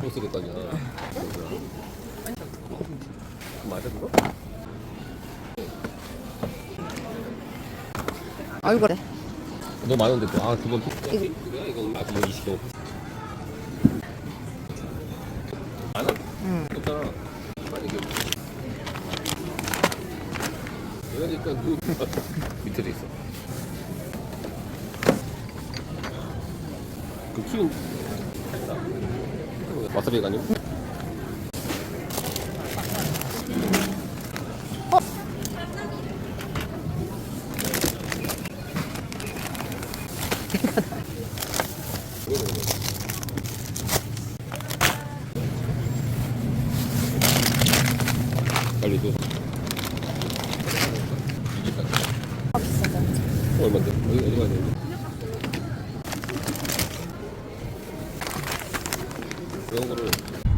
거 아니야. 맞아 그거? 아이고 그래. 너무 많은데 또. 아 그건 이거. 이거 아 그거 20kg. 많아? 응. 없잖아. 많이 이게. 그러니까 그 밑에도 있어. 그 키는 와사비가 아니고? 빨리 줘. 얼마인데? 어디 어디 가야 되는데? 이런 거를